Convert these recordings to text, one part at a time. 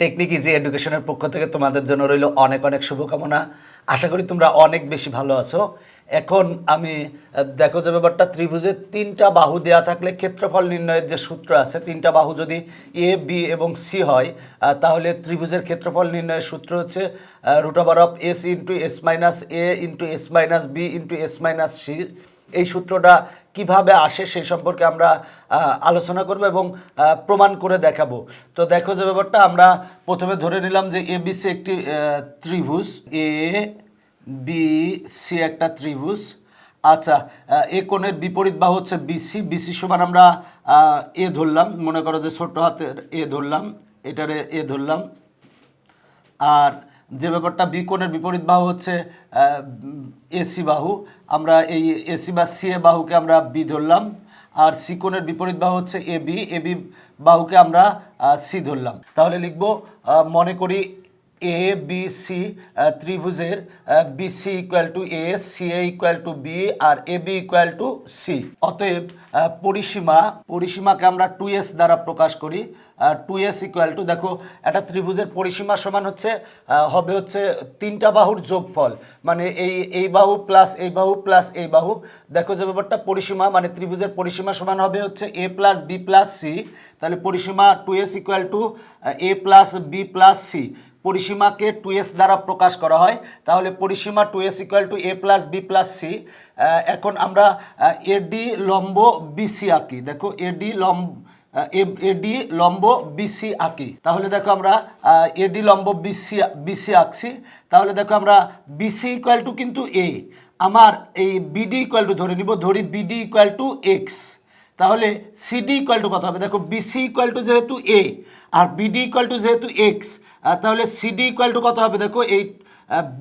Technique easy এডুকেশনের পক্ষ থেকে তোমাদের জন্য রইল অনেক অনেক শুভকামনা। আশা করি তোমরা অনেক বেশি ভালো আছো। এখন আমি দেখো যে ব্যাপারটা ত্রিভুজের তিনটা বাহু দেয়া থাকলে ক্ষেত্রফল নির্ণয়ের যে সূত্র আছে, তিনটা বাহু যদি এ বি এবং সি হয় তাহলে ত্রিভুজের ক্ষেত্রফল নির্ণয়ের সূত্র হচ্ছে root over of S into S minus A into S minus B into S minus C এই সূত্রটা কীভাবে আসে সেই সম্পর্কে আমরা আলোচনা করব এবং প্রমাণ করে দেখাবো। তো দেখো যে ব্যাপারটা, আমরা প্রথমে ধরে নিলাম যে এ বি সি একটি ত্রিভুজ। এ বি সি একটা ত্রিভুজ। আচ্ছা এ কোণের বিপরীত বাহু হচ্ছে বিসি বিসি সমান আমরা এ ধরলাম। মনে করো যে ছোট হাতের এ ধরলাম। এটারে এ ধরলাম। আর যে ব্যাপারটা বি কোণের বিপরীত বাহু হচ্ছে এসি বাহু, আমরা এই এসি বা সি এ বাহুকে আমরা বি ধরলাম, আর সি কোণের বিপরীত বাহু হচ্ছে এ বি এ বি বাহুকে আমরা সি ধরলাম। তাহলে লিখব মনে করি এ বি সি ত্রিভুজের BC equal to A C A equal to B R A B equal to C অতএব পরিসীমা, পরিসীমাকে আমরা টু এস দ্বারা প্রকাশ করি। টু এস ইকুয়াল টু দেখো, একটা ত্রিভুজের পরিসীমা সমান হচ্ছে হবে হচ্ছে তিনটা বাহুর যোগফল। মানে এই এই বাহু প্লাস এই বাহু প্লাস এই বাহু। দেখো যে ব্যাপারটা, পরিসীমা মানে ত্রিভুজের পরিসীমা সমান হবে হচ্ছে A plus B plus C তাহলে পরিসীমা two S equal to A plus B plus C পরিসীমাকে two S দ্বারা প্রকাশ করা হয়, তাহলে পরিসীমা two S equal to A plus B plus C এখন আমরা এডি লম্ব বিসি আঁকি। দেখো এডি লম্ব এডি লম্ব বিসি আঁকি। তাহলে দেখো আমরা এডি লম্ব বিসি বিসি আঁকছি। তাহলে দেখো আমরা বিসি ইকুয়াল টু কিন্তু এ আমার এই বিডি ইকুয়াল টু ধরে নিব, ধরি বিডি ইকুয়াল টু এক্স তাহলে সিডি ইকুয়াল টু কত হবে? দেখো বিসি ইকুয়াল টু যেহেতু এ আর বিডি ইকুয়াল টু যেহেতু এক্স তাহলে সিডি ইকুয়াল টু কত হবে? দেখো, এই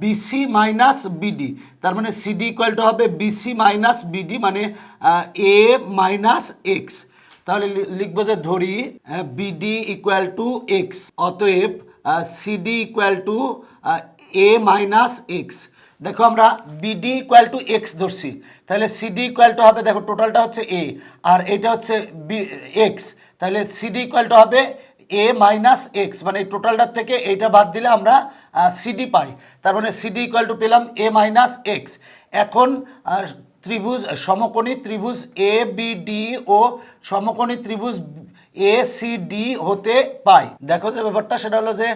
বিসি মাইনাস বিডি তার মানে সিডি ইকুয়াল টু হবে বিসি মাইনাস বিডি মানে এ মাইনাস এক্স তাহলে লিখব যে ধরি বিডি ইকুয়াল টু এক্স অতএব CD equal to A minus X দেখো, আমরা বিডি ইকুয়াল টু এক্স ধরছি। তাহলে সিডি ইকুয়াল টু হবে, দেখো টোটালটা হচ্ছে এ আর এটা হচ্ছে বি এক্স তাহলে সিডি ইকুয়াল টু হবে এ মাইনাস এক্স মানে এই টোটালটার থেকে এইটা বাদ দিলে আমরা সিডি পাই। তার মানে সিডি ইকুয়াল টু পেলাম এ মাইনাস এক্স এখন ত্রিভুজ, সমকোণী ত্রিভুজ এ বি ডি ও সমকোণী ত্রিভুজ এ সি ডি হতে পাই। দেখো যে ব্যাপারটা, সেটা হলো যে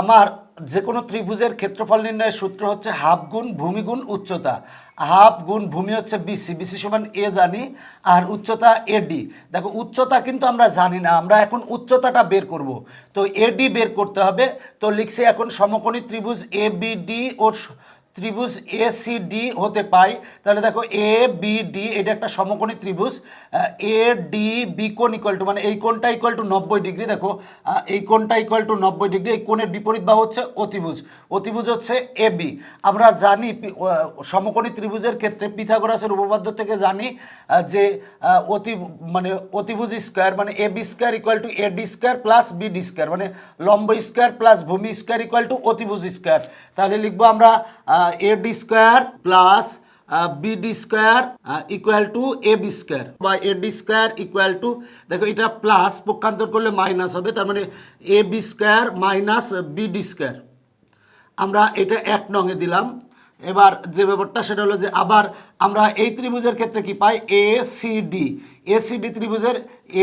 আমার যে কোনো ত্রিভুজের ক্ষেত্রফল নির্ণয়ের সূত্র হচ্ছে হাফ গুণ ভূমি গুণ উচ্চতা। হাফ গুণ ভূমি হচ্ছে বিসি বিসি সমান এ জানি, আর উচ্চতা এডি দেখো, উচ্চতা কিন্তু আমরা জানি না, আমরা এখন উচ্চতাটা বের করব। তো এডি বের করতে হবে। তো লিখছে এখন সমকোণী ত্রিভুজ এ বি ডি ও স- ত্রিভুজ এ সি ডি হতে পাই। তাহলে দেখো এ বি ডি এটা একটা সমকোণী ত্রিভুজ। এ ডি বি কোণ ইকুয়াল টু মানে এই কোণটা ইকুয়াল টু নব্বই ডিগ্রি। দেখো এই কোণটা ইকুয়াল টু নব্বই ডিগ্রি, এই কোণের বিপরীত বাহু হচ্ছে অতিভুজ। অতিভুজ হচ্ছে এ বি আমরা জানি সমকোণী ত্রিভুজের ক্ষেত্রে পিথাগোরাসের উপপাদ্য থেকে জানি যে অতি মানে অতিভুজ স্কোয়ার মানে A B square equal to A D square plus B D square মানে লম্ব স্কোয়ার প্লাস ভূমি স্কোয়ার ইকুয়াল টু অতিভুজ স্কোয়ার তাহলে লিখব আমরা A D square plus B D square equal to A B square বা A D square equal to দেখো এটা প্লাস পক্ষান্তর করলে মাইনাস হবে, তার মানে A B square minus B D square আমরা এটা এক নঙে দিলাম। এবার যে ব্যাপারটা, সেটা হলো যে আবার আমরা এই ত্রিভুজের ক্ষেত্রে কি পাই? A C D A C D ত্রিভুজের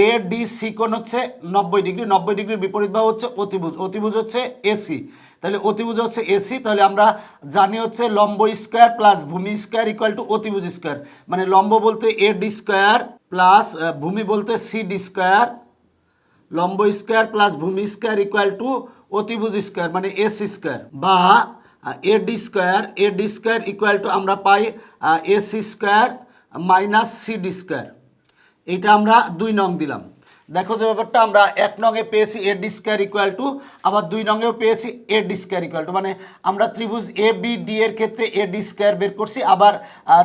এ ডি সি কোণ হচ্ছে নব্বই ডিগ্রি। নব্বই ডিগ্রির বিপরীত বাহু হচ্ছে অতিভুজ। অতিভুজ হচ্ছে এসি তাহলে অতিভুজ হচ্ছে এসি, তাহলে আমরা জানি হচ্ছে লম্ব স্কোয়ার প্লাস ভূমি স্কোয়ার ইকুয়াল টু অতিভুজ স্কোয়ার। মানে লম্ব বলতে এ ডি স্কোয়ার প্লাস ভূমি বলতে সি ডি স্কোয়ার, লম্ব স্কোয়ার প্লাস ভূমি স্কোয়ার ইকুয়াল টু অতিভুজ স্কোয়ার মানে এস স্কোয়ার বা A D square, A D square equal to আমরা পাই S square minus C D square. এইটা আমরা দুই নং দিলাম। দেখো যে ব্যাপারটা, আমরা এক নঙে পেয়েছি A D square equal to আবার দুই নঙেও পেয়েছি A D square equal to মানে আমরা ত্রিভুজ এ বি ডি এর ক্ষেত্রে এ ডি স্কোয়ার বের করছি, আবার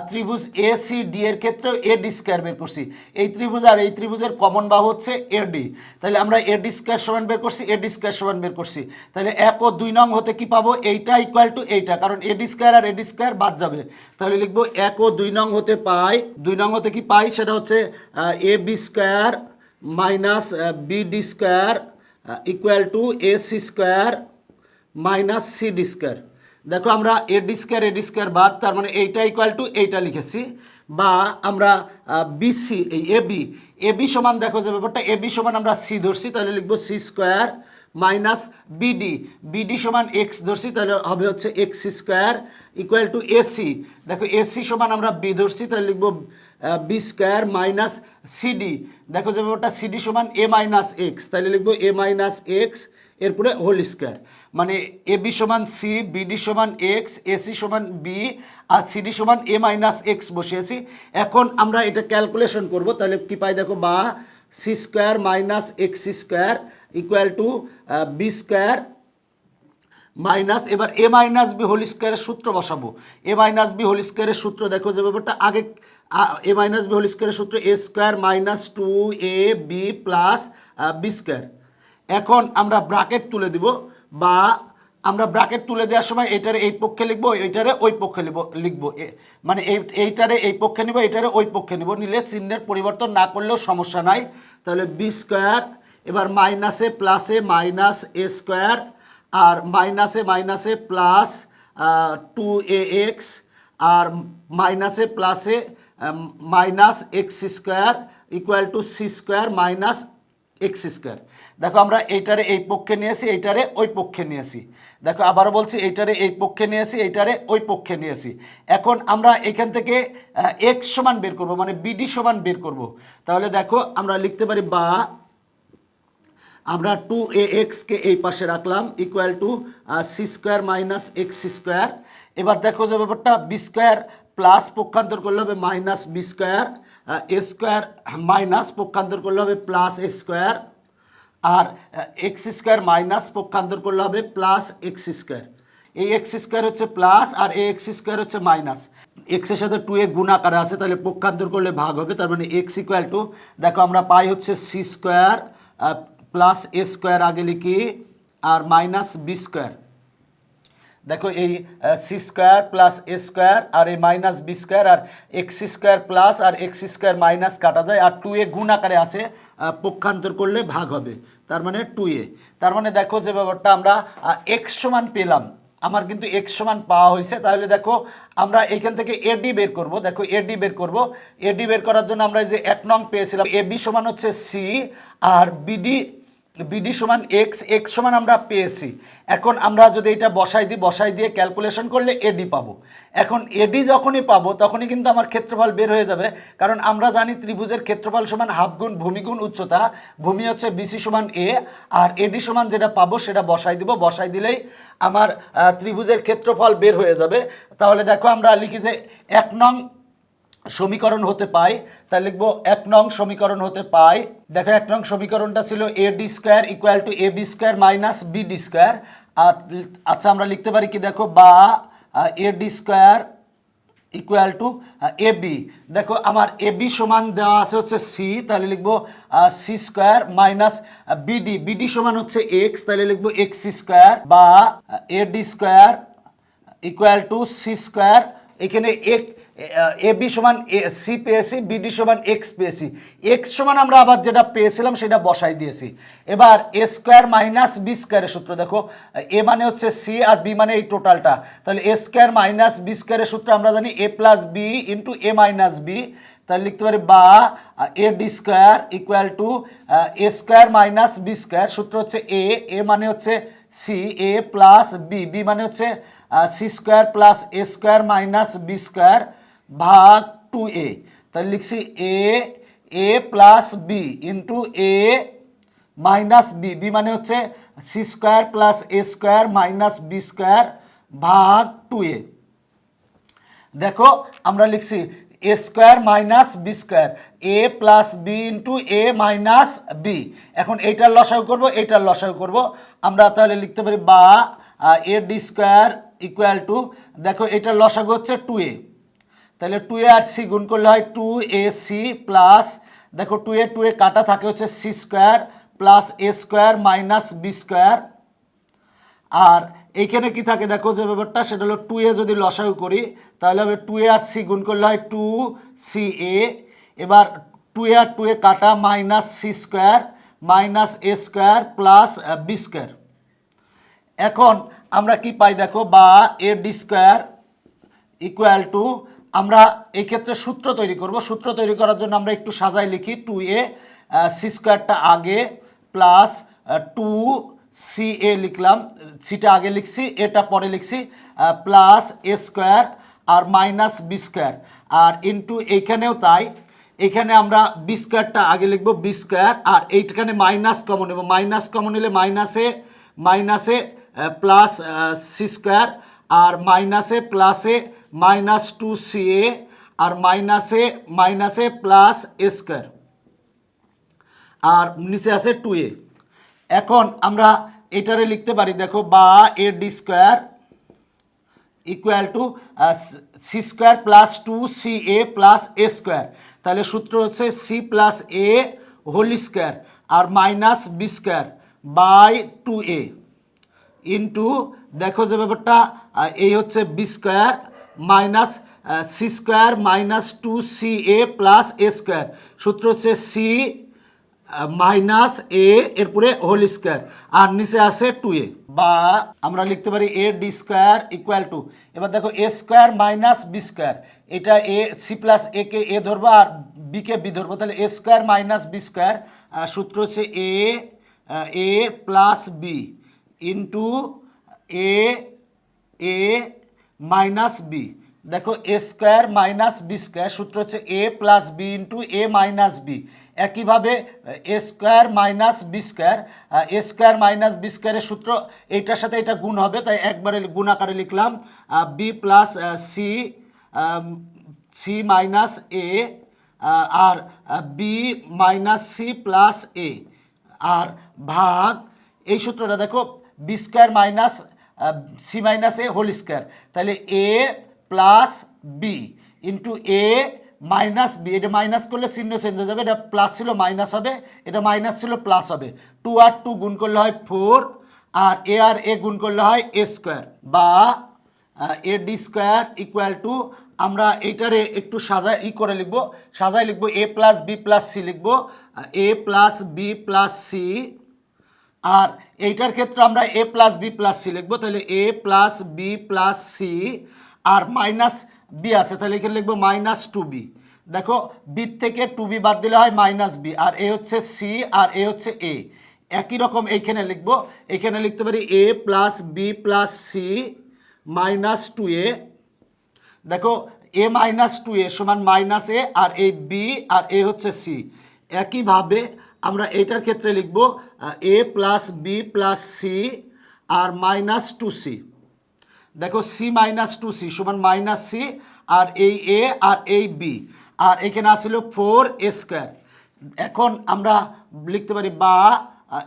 ত্রিভুজ এ সি ডি এর ক্ষেত্রেও এ ডি স্কোয়ার বের করছি। এই ত্রিভুজ আর এই ত্রিভুজের কমন বাহু হচ্ছে এ ডি তাহলে আমরা এ ডি স্কোয়ার সমান বের করছি এ ডি স্কোয়ার সমান বের করছি। তাহলে এক ও দুই নং হতে কি পাবো? এইটা ইকুয়াল টু এইটা, কারণ এ ডি স্কোয়ার আর এ ডি স্কোয়ার বাদ যাবে। তাহলে লিখব এক ও দুই নং হতে পাই, দুই নং হতে কি পাই? সেটা হচ্ছে A B square minus B D square equal to A C square minus C D square দেখো আমরা A D square A D square বাদ, তার মানে এইটা ইকুয়াল টু এইটা লিখেছি। বা আমরা বিসি এই এ বি এ বি সমান দেখো যে ব্যাপারটা এ বি সমান আমরা সি ধরছি, তাহলে লিখব C square minus BD BD সমান এক্স ধরছি, তাহলে হবে হচ্ছে X square equal to AC দেখো এসি সমান আমরা বি ধরছি, তাহলে লিখব বি স্কোয়ার মাইনাস সিডি দেখো যে ব্যাপারটা সিডি সমান এ মাইনাস এক্স তাহলে লিখব এ মাইনাস এক্স এরপরে হোল স্কোয়ার মানে এ বি সমান সি বিডি সমান এক্স এসি সমান বি আর সিডি সমান এ মাইনাস এক্স বসিয়েছি। এখন আমরা এটা ক্যালকুলেশন করব, তাহলে কি পাই দেখো, বা C square minus X square equal to B square minus, এবার এ মাইনাস বি হোল স্কোয়ারের সূত্র বসাবো। এ মাইনাস বি হোল স্কোয়ারের সূত্র, দেখো যে ব্যাপারটা, আগে এ মাইনাস বি হোল স্কোয়ারের সূত্র A square minus two A B plus B square এখন আমরা ব্রাকেট তুলে দিব, বা আমরা ব্রাকেট তুলে দেওয়ার সময় এটারে এই পক্ষে লিখব এইটারে ওই পক্ষে লিখব। লিখব মানে এই, এইটারে এই পক্ষে নিব এইটারে ওই পক্ষে নিব। নিলে চিহ্নের পরিবর্তন না করলেও সমস্যা নাই। তাহলে বি স্কোয়ার এবার মাইনাসে প্লাসে মাইনাস এ স্কোয়ার আর মাইনাসে মাইনাসে প্লাস টু এ এক্স আর মাইনাসে প্লাসে minus X square equal to C square minus X square দেখো আমরা এইটারে এই পক্ষে নিয়েছি, এইটারে ওই পক্ষে নিয়েছি। দেখো আবারও বলছি, এইটারে এই পক্ষে নিয়েছি, এইটারে ওই পক্ষে নিয়েছি। এখন আমরা এখান থেকে এক্স সমান বের করব মানে বিডি সমান বের করব। তাহলে দেখো আমরা লিখতে পারি বা আমরা টু এ এক্সকে এই পাশে রাখলাম equal to C square minus X square এবার দেখো যে ব্যাপারটা বি স্কোয়ার প্লাস পক্ষান্তর করলে হবে minus B square A square minus পক্ষান্তর করলে হবে প্লাস এ স্কোয়ার আর এক্স স্কোয়ার মাইনাস পক্ষান্তর করলে হবে প্লাস এক্স স্কোয়ার এই এক্স স্কোয়ার হচ্ছে প্লাস আর এ এক্স স্কোয়ার হচ্ছে মাইনাস এক্সের সাথে টু এ গুণ আকারে আছে, তাহলে পক্ষান্তর করলে ভাগ হবে, তার মানে এক্স ইকুয়াল টু দেখো আমরা পাই হচ্ছে C square plus A square আগে লিখি আর মাইনাস বি স্কোয়ার দেখো এই C square plus A square আর এই মাইনাস বি স্কোয়ার আর এক্স স্কোয়ার প্লাস আর এক্স স্কোয়ার মাইনাস কাটা যায় আর টু এ গুণ আকারে আহ, পক্ষান্তর করলে ভাগ হবে তার মানে টু এ তার মানে দেখো যে ব্যাপারটা আমরা এক্স সমান পেলাম আমার কিন্তু এক্স সমান পাওয়া হয়েছে, তাহলে দেখো আমরা এখান থেকে এডি বের করব, দেখো এডি বের করব। এডি বের করার জন্য আমরা যে এক নং পেয়েছিলাম এ বি সমান হচ্ছে সি আর বিডি বিডি সমান এক্স এক্স সমান আমরা পেয়েছি। এখন আমরা যদি এটা বসাই দিই, বসাই দিয়ে ক্যালকুলেশন করলে এডি পাবো। এখন এডি যখনই পাবো, তখনই কিন্তু আমার ক্ষেত্রফল বের হয়ে যাবে। কারণ আমরা জানি ত্রিভুজের ক্ষেত্রফল সমান হাফ গুণ ভূমি গুণ উচ্চতা। ভূমি হচ্ছে বিসি সমান এ আর এডি সমান যেটা পাবো সেটা বসাই দিব। বসাই দিলেই আমার ত্রিভুজের ক্ষেত্রফল বের হয়ে যাবে। তাহলে দেখো আমরা লিখি যে এক নং সমীকরণ হতে পাই তাহলে লিখব এক নং সমীকরণ হতে পাই দেখো এক নং সমীকরণটা ছিল A D square equal to A B square minus B D square. আর আচ্ছা আমরা লিখতে পারি কি দেখো? বা A D square equal to A B. দেখো, আমার এ বি সমান দেওয়া আছে হচ্ছে সি, তাহলে লিখব C square minus BD BD সমান হচ্ছে এক্স, তাহলে লিখব এক্স সি স্কোয়ার বা A D square equal to C square. এখানে এক এ বি সমান সি পেয়েছি বিডি সমান এক্স পেয়েছি এক্স সমান আমরা আবার যেটা পেয়েছিলাম সেটা বসাই দিয়েছি এবার এ স্কোয়ার মাইনাস বি স্কোয়ারের সূত্র দেখো এ মানে হচ্ছে সি আর বি মানে এই টোটালটা তাহলে এ স্কোয়ার মাইনাস বি স্কোয়ারের সূত্র আমরা জানি A plus B into A minus B তাহলে লিখতে পারি বা A D square equal to A square minus B square সূত্র হচ্ছে এ এ মানে হচ্ছে C A plus B B মানে হচ্ছে C square plus A square minus B square ভাগ টু এ। তাহলে লিখছি A A plus B into A minus B. B মানে হচ্ছে C square plus A square minus B square ভাগ two A. দেখো, আমরা লিখছি A square minus B square. A plus B into A minus B. এখন এইটার লসাগু করব, এইটার লসাগু করব। আমরা তাহলে লিখতে পারি বা A D square equal to. দেখো এটার লসাগু হচ্ছে টু এ। তাহলে টু এ আর সি গুণ করলে হয় টু এ সি প্লাস দেখো টু এ টু এ কাটা থাকে হচ্ছে C square plus A square minus B square আর এইখানে কি থাকে দেখো যে ব্যাপারটা, সেটা হলো টু এ যদি লসাগু করি, তাহলে হবে টু এ আর সি গুণ করলে হয় টু সি এ এবার two A R two A কাটা minus C square minus A square plus B square এখন আমরা কি পাই দেখো, বা A D square equal to আমরা এই ক্ষেত্রে সূত্র তৈরি করব। সূত্র তৈরি করার জন্য আমরা একটু সাজাই লিখি টু এ সি স্কোয়ারটা আগে প্লাস টু সি এ লিখলাম। সিটা আগে লিখছি এটা পরে লিখছি প্লাস এ স্কোয়ার আর মাইনাস বি স্কোয়ার আর ইন্টু এইখানেও তাই, এখানে আমরা বি স্কোয়ারটা আগে লিখব বি স্কোয়ার আর এইখানে মাইনাস কমন নেব। মাইনাস কমন নিলে মাইনাসে মাইনাসে প্লাস সি স্কোয়ার আর মাইনাসে প্লাসে মাইনাস টু সি এ আর মাইনাসে মাইনাসে প্লাস এ স্কোয়ার। আর নিচে আছে টু এ। এখন আমরা এটারে লিখতে পারি, দেখো, বা A D square equal to C square plus two C A plus A square. তাহলে সূত্র হচ্ছে C plus A whole square R minus B square by two A. Into দেখো যে ব্যাপারটা এই হচ্ছে B square minus C square minus two C A plus A square সূত্র হচ্ছে সি মাইনাস এ এরপরে হোল স্কোয়ার আর নিচে আছে টু এ বা আমরা লিখতে পারি A D square equal to এবার দেখো A square minus B square এটা এ সি প্লাস এ কে এ ধরবো আর বি কে বি ধরবো। তাহলে A square minus B square সূত্র হচ্ছে A A plus B into A A minus B দেখো A square minus B square সূত্র হচ্ছে A plus B into A minus B একইভাবে A square minus B square A square minus B স্কোয়ারের সূত্র, এইটার সাথে এটা গুণ হবে, তাই একবারে গুণ আকারে লিখলাম B plus C C minus A R B minus C plus A আর ভাগ, এই সূত্রটা দেখো B square minus C minus A whole square তাহলে A plus B into A minus B এটা মাইনাস করলে চিহ্ন চেঞ্জ হয়ে যাবে, এটা প্লাস ছিল মাইনাস হবে, এটা মাইনাস ছিল প্লাস হবে। টু আর টু গুণ করলে হয় ফোর আর এ আর এ গুণ করলে হয় এ স্কোয়ার বা A D square equal to আমরা এইটারে একটু সাজাই, ই করে লিখব, সাজাই লিখব A plus B plus C লিখব A plus B plus C আর এইটার ক্ষেত্রে আমরা A plus B plus C লিখব, তাহলে A plus B plus C R minus B আছে, তাহলে এখানে লিখব মাইনাস টু বি দেখো বি থেকে টু বি বাদ দিলে হয় মাইনাস বি আর এ হচ্ছে সি আর এ হচ্ছে এ একই রকম এইখানে লিখব, এখানে লিখতে পারি A plus B plus C minus two A দেখো এ মাইনাস টু এ সমান মাইনাস এ আর এই বি আর এ হচ্ছে সি একইভাবে আমরা এটার ক্ষেত্রে লিখব A plus B plus C R minus two C দেখো সি মাইনাস টু সি সমান মাইনাস সি আর এই এ আর এই বি আর এখানে আসছিল ফোর এ স্কোয়ার এখন আমরা লিখতে পারি বা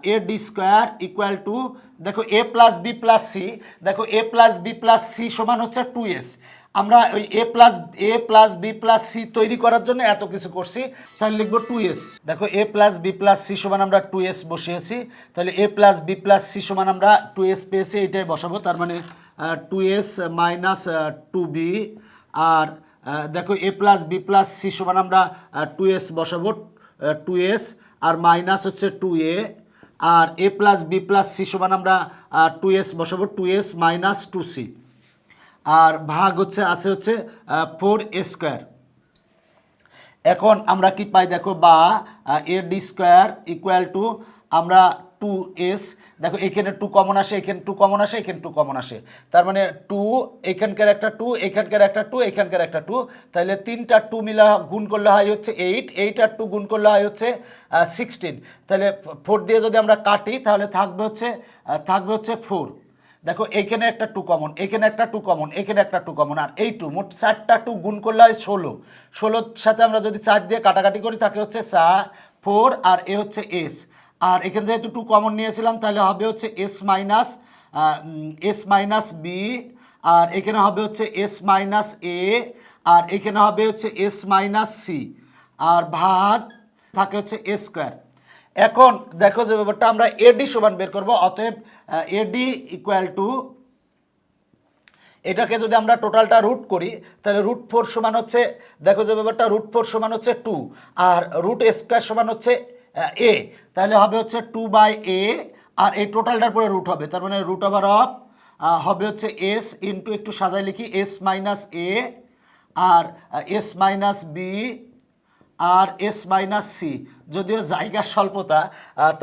A D square equal to দেখো A plus B plus C দেখো A plus B plus C সমান হচ্ছে টু এস আমরা ওই A plus A plus B plus C তৈরি করার জন্য এত কিছু করছি। তাহলে লিখব টু এস দেখো A plus B plus C সমান আমরা টু এস বসিয়েছি। তাহলে A plus B plus C সমান আমরা টু এস পেয়েছি, এটাই বসাবো। তার মানে two S minus two B আর দেখো A plus B plus C সমান আমরা টু এস বসাবো টু এস আর মাইনাস হচ্ছে two A R A plus B plus C সমান আমরা টু এস বসাবো two S minus two C আর ভাগ হচ্ছে, আছে হচ্ছে ফোর স্কোয়ার এখন আমরা কি পাই দেখো, বা A D square equal to আমরা টু এস দেখো এখানে টু কমন আসে, এখানে টু কমন আসে, এখানে টু কমন আসে। তার মানে টু এখানকার একটা টু এখানকার একটা টু এখানকার একটা টু তাহলে তিনটা টু মিলা গুণ করলে হয় হচ্ছে এইট এইট আর টু গুণ করলে হয় হচ্ছে সিক্সটিন তাহলে ফোর দিয়ে যদি আমরা কাটি, তাহলে থাকবে হচ্ছে থাকবে হচ্ছে ফোর দেখো এইখানে একটা টু কমন এখানে একটা টু কমন এখানে একটা টু কমন আর এই টু মোট চারটা টু গুণ করলে হয় ষোলো। ষোলোর সাথে আমরা যদি চার দিয়ে কাটাকাটি করি, তাকে হচ্ছে চা ফোর আর এ হচ্ছে এস আর এখানে যেহেতু টু কমন নিয়েছিলাম, তাহলে হবে হচ্ছে S minus S minus B আর এখানে হবে হচ্ছে এস মাইনাস এ আর এখানে হবে হচ্ছে এস মাইনাস সি আর ভাগ, থাকে হচ্ছে এ স্কোয়ার এখন দেখো যে ব্যাপারটা, আমরা এডি সমান বের করব, অতএব এডি ইকুয়াল টু এটাকে যদি আমরা টোটালটা রুট করি, তাহলে রুট ফোর সমান হচ্ছে, দেখো যে ব্যাপারটা রুট ফোর সমান হচ্ছে টু আর রুট স্কোয়ার সমান হচ্ছে এ তাহলে হবে হচ্ছে টু বাই এ আর এই টোটালটার পরে রুট হবে, তার মানে রুট ওভার অফ হবে হচ্ছে এস ইন্টু একটু সাজায় লিখি এস মাইনাস এ আর এস মাইনাস বি আর এস মাইনাস সি, যদিও জায়গার স্বল্পতা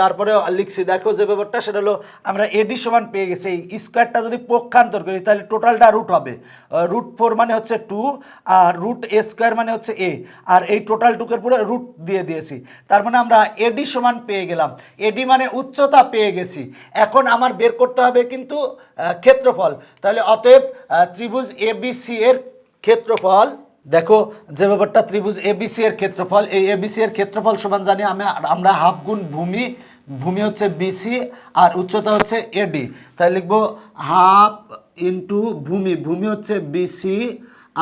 তারপরে লিখছি, দেখো যে ব্যাপারটা, সেটা হলো আমরা এডি সমান পেয়ে গেছি, এই স্কোয়ারটা যদি পক্ষান্তর করি, তাহলে টোটালটা রুট হবে। রুট ফোর মানে হচ্ছে টু আর রুট এ স্কোয়ার মানে হচ্ছে এ আর এই টোটাল টুকের পুরো রুট দিয়ে দিয়েছি। তার মানে আমরা এডি সমান পেয়ে গেলাম। এডি মানে উচ্চতা পেয়ে গেছি। এখন আমার বের করতে হবে কিন্তু ক্ষেত্রফল। তাহলে অতএব ত্রিভুজ এবিসি এর ক্ষেত্রফল দেখো, যে ব্যাপারটা ত্রিভুজ এবিসি এর ক্ষেত্রফল, এই এবিসি এর ক্ষেত্রফল সমান জানি আমি আমরা হাফ গুণ ভূমি ভূমি হচ্ছে বিসি আর উচ্চতা হচ্ছে এডি তাই লিখব হাফ ইন্টু ভূমি ভূমি হচ্ছে বিসি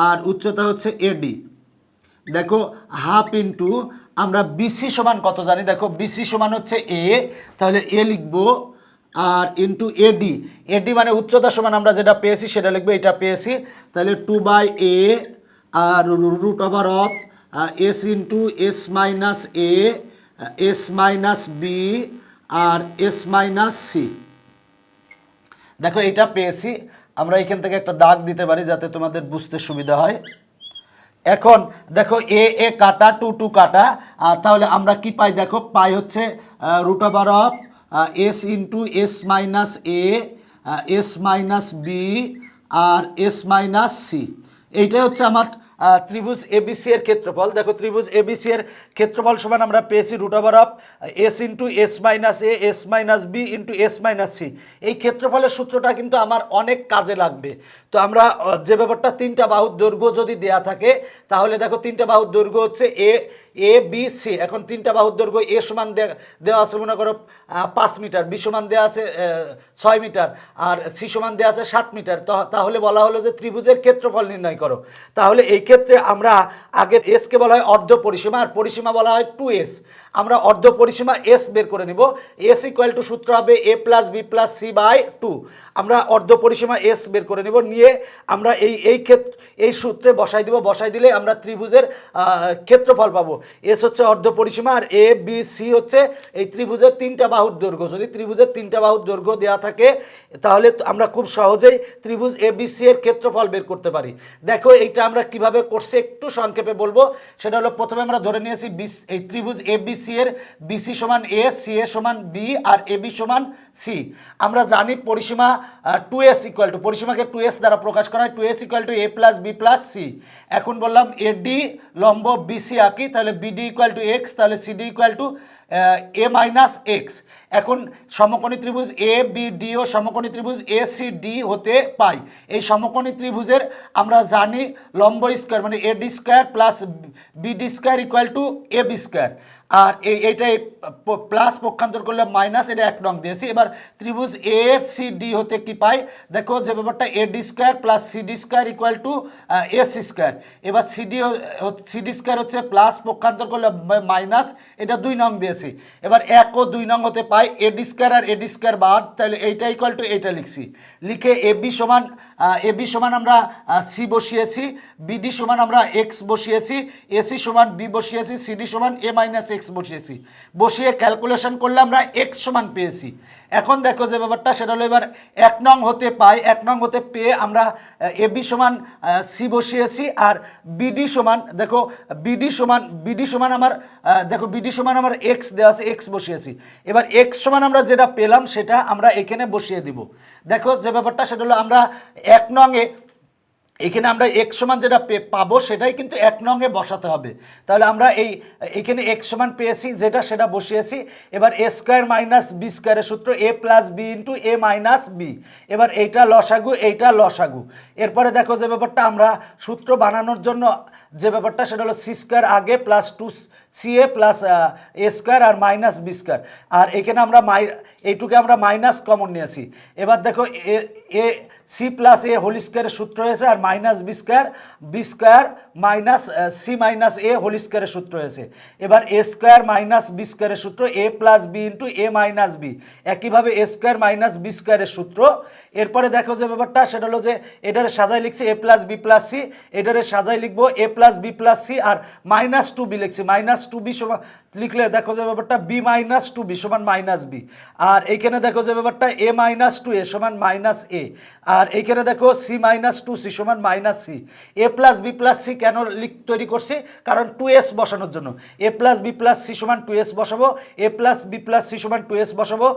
আর উচ্চতা হচ্ছে এডি দেখো, হাফ ইন্টু আমরা বিসি সমান কত জানি? দেখো বিসি সমান হচ্ছে এ তাহলে এ লিখব, আর ইন্টু এডি এডি মানে উচ্চতা সমান আমরা যেটা পেয়েছি, সেটা লিখব, এটা পেয়েছি, তাহলে two by A root over of S into S minus A S minus B R S minus C দেখো, এটা পেয়েছি। আমরা এখান থেকে একটা দাগ দিতে পারি যাতে তোমাদের বুঝতে সুবিধা হয়। এখন দেখো এ এ কাটা টু টু কাটা তাহলে আমরা কি পাই? দেখো, পাই হচ্ছে root over of S into S minus A S minus B R S minus C এইটাই হচ্ছে আমার ত্রিভুজ এবিসি এর ক্ষেত্রফল। দেখো, ত্রিভুজ এবিসি এর ক্ষেত্রফল সমান আমরা পেয়েছি root over of S into S minus A S minus B into S minus C এই ক্ষেত্রফলের সূত্রটা কিন্তু আমার অনেক কাজে লাগবে। তো আমরা যে ব্যাপারটা তিনটা বাহুর দৈর্ঘ্য যদি দেয়া থাকে, তাহলে দেখো, তিনটা বাহুর দৈর্ঘ্য হচ্ছে এ এ বি সি এখন তিনটা বাহুর দৈর্ঘ্য এ সমান দেওয়া আছে, মনে করো পাঁচ মিটার। বি সমান দেওয়া আছে ছয় মিটার। আর সি সমান দেওয়া আছে সাত মিটার। তাহলে বলা হলো যে ত্রিভুজের ক্ষেত্রফল নির্ণয় করো। তাহলে এই ক্ষেত্রে আমরা আগে এসকে বলা হয় অর্ধ পরিসীমা আর পরিসীমা বলা হয় টু এস আমরা অর্ধ পরিসীমা এস বের করে নিব। এস ইকুয়াল টু সূত্র হবে A plus B plus C by two আমরা অর্ধ পরিসীমা এস বের করে নিব। নিয়ে আমরা এই এই ক্ষেত্র, এই সূত্রে বসাই দিব। বসাই দিলে আমরা ত্রিভুজের ক্ষেত্রফল পাবো। এস হচ্ছে অর্ধ পরিসীমা আর এ বি সি হচ্ছে এই ত্রিভুজের তিনটা বাহুর দৈর্ঘ্য। যদি ত্রিভুজের তিনটা বাহুর দৈর্ঘ্য দেওয়া থাকে, তাহলে আমরা খুব সহজেই ত্রিভুজ এ বি সি এর ক্ষেত্রফল বের করতে পারি। দেখো, এইটা আমরা কীভাবে করছি একটু সংক্ষেপে বলব। সেটা হলো প্রথমে আমরা ধরে নিয়েছি বিস- এই ত্রিভুজ এ বি সি এর বিসি সমান এ, সি এ সমান বি আর এ বি সমান সি। আমরা জানি পরিসীমা টু এস ইকুয়াল টু পরিসীমাকে টু এস দ্বারা প্রকাশ করা হয় two S equal to A plus B plus C এখন বললাম এ ডি লম্ব বিসি আঁকি, তাহলে বিডি ইকুয়াল টু এক্স তাহলে CD equal to A minus X এখন সমকোণী ত্রিভুজ এ বি ডি ও সমকোণী ত্রিভুজ এ সি ডি হতে পাই। এই সমকোণী ত্রিভুজের আমরা জানি লম্ব স্কোয়ার মানে A D square plus BD square equal to A B square আর এই এইটাই প্লাস পক্ষান্তর করলে মাইনাস, এটা এক নং দিয়েছি। এবার ত্রিভুজ এ সি ডি হতে কি পাই? দেখো যে ব্যাপারটা A D square plus C D square equal to S square এবার সিডি সিডি স্কোয়ার হচ্ছে প্লাস পক্ষান্তর করলে মাইনাস এটা দুই নং দিয়েছি। এবার এক ও দুই নং হতে পাই। এ ডি স্কোয়ার আর এ ডি স্কোয়ার বাদ, তাহলে এইটা ইকুয়াল টু এইটা লিখছি। লিখে এ বি সমান এ বি সমান আমরা সি বসিয়েছি বিডি সমান আমরা এক্স বসিয়েছি এসি সমান বি বসিয়েছি সিডি সমান এ মাইনাস এক্স বসিয়েছি। বসিয়ে ক্যালকুলেশন করলে আমরা এক্স সমান পেয়েছি। এখন দেখো যে ব্যাপারটা, সেটা হলো এবার এক নং হতে পাই, এক নং হতে পেয়ে আমরা এ বি সমান সি বসিয়েছি আর বিডি সমান, দেখো বিডি সমান বিডি সমান আমার দেখো বিডি সমান আমার এক্স দেওয়া আছে এক্স বসিয়েছি। এবার এক্স সমান আমরা যেটা পেলাম, সেটা আমরা এখানে বসিয়ে দিব। দেখো যে ব্যাপারটা, সেটা হলো আমরা এক নংয়ে এখানে আমরা এক সমান যেটা পাবো সেটাই কিন্তু এক নঙে বসাতে হবে। তাহলে আমরা এই, এখানে এক সমান পেয়েছি, যেটা সেটা বসিয়েছি। এবার এ স্কোয়ার মাইনাস বি স্কোয়ারের সূত্র A plus B into A minus B এবার এইটা লসাগু এইটা লসাগু। এরপরে দেখো যে ব্যাপারটা, আমরা সূত্র বানানোর জন্য যে ব্যাপারটা, সেটা হলো সি স্কোয়ার আগে plus two C A plus A square R minus B square আর এখানে আমরা মাই এইটুকে আমরা মাইনাস কমন নিয়েছি। এবার দেখো, A A C plus A whole স্কোয়ারের সূত্র হয়েছে আর minus B square B square minus C minus A whole স্কোয়ারের সূত্র হয়েছে। এবার এ স্কোয়ার মাইনাস বি স্কোয়ারের সূত্র A plus B into A minus B একইভাবে এ স্কোয়ার মাইনাস বি স্কোয়ারের সূত্র। এরপরে দেখো যে ব্যাপারটা, সেটা হলো যে এটারে সাজায় লিখছি A plus B plus C এটারে সাজায় লিখব A plus B plus C R minus two B লিখছি। মাইনাস টু বি সমান, লিখলে দেখো যে ব্যাপারটা বি মাইনাস টু বি সমান মাইনাস বি। আর এইখানে দেখো যে ব্যাপারটা এ মাইনাস টু, এ সমান মাইনাস এ। আর এইখানে দেখো সি মাইনাস টু, সি সমান minus C. A plus B plus C কেন লিখ তৈরি করছি? কারণ টু এস বসানোর জন্য। A plus B plus C সমান টু এস বসাবো, A plus B plus C সমান টু এস বসাবো,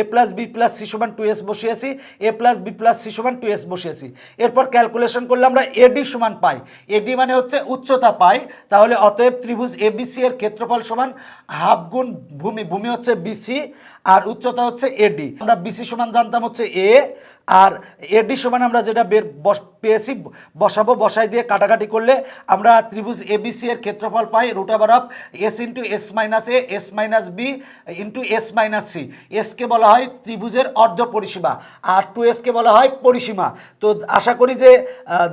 A plus B plus C সমান টু এস বসিয়েছি, A plus B plus C সমান টু এস বসিয়েছি। এরপর ক্যালকুলেশন করলে আমরা এডি সমান পাই। এডি মানে হচ্ছে উচ্চতা পাই। তাহলে অতএব ত্রিভুজ এবিসি এর ক্ষেত্রফল সমান হাফ গুণ ভূমি ভূমি হচ্ছে বিসি আর উচ্চতা হচ্ছে এডি আমরা বিসি সমান জানতাম হচ্ছে এ আর এডি সমান আমরা যেটা বের বস, পেয়েছি, বসাবো, বসাই দিয়ে কাটাকাটি করলে আমরা ত্রিভুজ এবিসি এর ক্ষেত্রফল পাই root over of S into S minus A S minus B into S minus C SK বলা হয় ত্রিভুজের অর্ধ পরিসীমা, আর টু এসকে বলা হয় পরিসীমা। তো আশা করি যে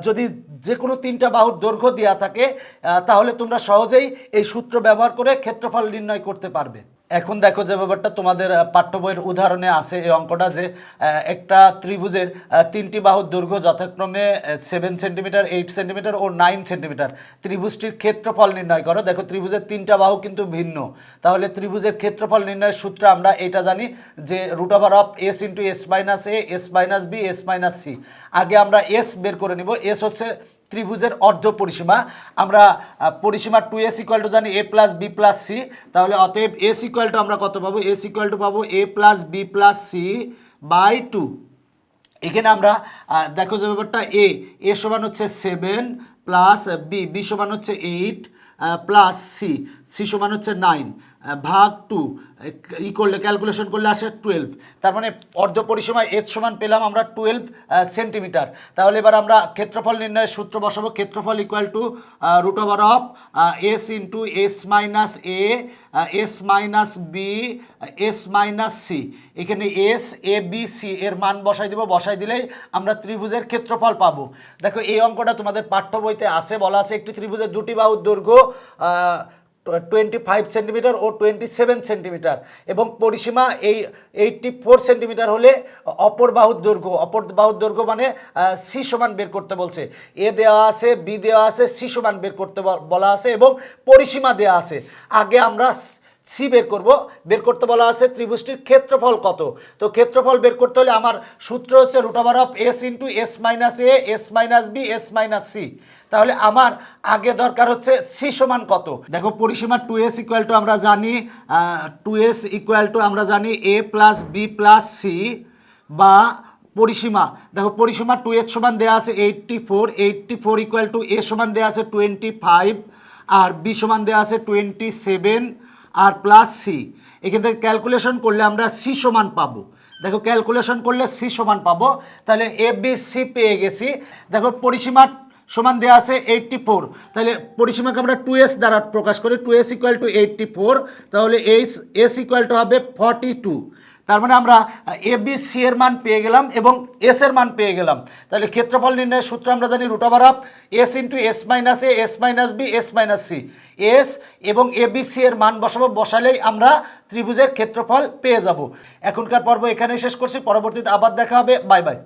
যদি যে কোনো তিনটা বাহুর দৈর্ঘ্য দেওয়া থাকে তাহলে তোমরা সহজেই এই সূত্র ব্যবহার করে ক্ষেত্রফল নির্ণয় করতে পারবে। এখন দেখো যে ব্যাপারটা, তোমাদের পাঠ্য বইয়ের উদাহরণে আছে এই অঙ্কটা যে একটা ত্রিভুজের তিনটি বাহুর দৈর্ঘ্য যথাক্রমে সেভেন সেন্টিমিটার এইট সেন্টিমিটার ও নাইন সেন্টিমিটার ত্রিভুজটির ক্ষেত্রফল নির্ণয় করো। দেখো ত্রিভুজের তিনটা বাহু কিন্তু ভিন্ন। তাহলে ত্রিভুজের ক্ষেত্রফল নির্ণয়ের সূত্রে আমরা এটা জানি যে root over of S into S minus A S minus B S minus C আগে আমরা এস বের করে নিব। এস হচ্ছে ত্রিভুজের অর্ধ পরিসীমা। আমরা পরিসীমা টু এস ইকুয়াল টু জানি A plus B plus C তাহলে অতএব এস ইকুয়াল টু আমরা কত পাবো? এস ইকুয়াল টু পাবো A plus B plus C by two এখানে আমরা দেখো যে ব্যাপারটা এ এ সমান হচ্ছে সেভেন প্লাস বি বি সমান হচ্ছে এইট প্লাস সি সি সমান হচ্ছে নাইন ভাগ টু ই করলে ক্যালকুলেশন করলে আসে টুয়েলভ তার মানে অর্ধ পরিসীমা এর সমান পেলাম আমরা টুয়েলভ সেন্টিমিটার তাহলে এবার আমরা ক্ষেত্রফল নির্ণয়ের সূত্র বসাবো। ক্ষেত্রফল equal to root over of S into S minus A S minus B S minus C এখানে এস এ বি সি এর মান বসাই দিব। বসাই দিলেই আমরা ত্রিভুজের ক্ষেত্রফল পাবো। দেখো এই অঙ্কটা তোমাদের পাঠ্য বইতে আছে, বলা আছে। একটি ত্রিভুজের দুটি বাহুর দৈর্ঘ্য টোয়েন্টি ফাইভ সেন্টিমিটার ও টোয়েন্টি সেভেন সেন্টিমিটার এবং পরিসীমা এই এইটটি ফোর সেন্টিমিটার হলে অপর বাহুর দৈর্ঘ্য, অপর বাহুর দৈর্ঘ্য মানে সি সমান বের করতে বলছে। এ দেওয়া আছে বি দেওয়া আছে সি সমান বের করতে বলা আছে এবং পরিসীমা দেওয়া আছে। আগে আমরা সি বের করব। বের করতে বলা আছে ত্রিভুজটির ক্ষেত্রফল কত? তো ক্ষেত্রফল বের করতে হলে আমার সূত্র হচ্ছে root over of S into S minus A S minus B S minus C তাহলে আমার আগে দরকার হচ্ছে সি সমান কত? দেখো পরিসীমা টু এস ইকুয়াল টু আমরা জানি টু এস ইকুয়াল টু আমরা জানি A plus B plus C বা পরিসীমা। দেখো পরিসীমা টু এস সমান দেওয়া আছে eighty four eighty four equal to A সমান দেওয়া আছে টোয়েন্টি ফাইভ আর বি সমান দেওয়া আছে টোয়েন্টি সেভেন আর প্লাস সি এখান থেকে ক্যালকুলেশন করলে আমরা সি সমান পাবো। দেখো ক্যালকুলেশন করলে সি সমান পাবো। তাহলে এ বি সি পেয়ে গেছি। দেখো পরিসীমার সমান দেওয়া আছে এইটটি ফোর তাহলে পরিসীমাকে আমরা টু এস দ্বারা প্রকাশ করি। Two S equal to eighty four তাহলে এস এস ইকুয়াল টু হবে ফর্টি টু তার মানে আমরা এ বি সি এর মান পেয়ে গেলাম এবং এস এর মান পেয়ে গেলাম। তাহলে ক্ষেত্রফল নির্ণয়ের সূত্র আমরা জানি root over of S into S minus A S minus B S minus C S এবং এ বি সি এর মান বসাবো, বসালেই আমরা ত্রিভুজের ক্ষেত্রফল পেয়ে যাব। এখনকার পর্ব এখানেই শেষ করছি, পরবর্তীতে আবার দেখা হবে। Bye bye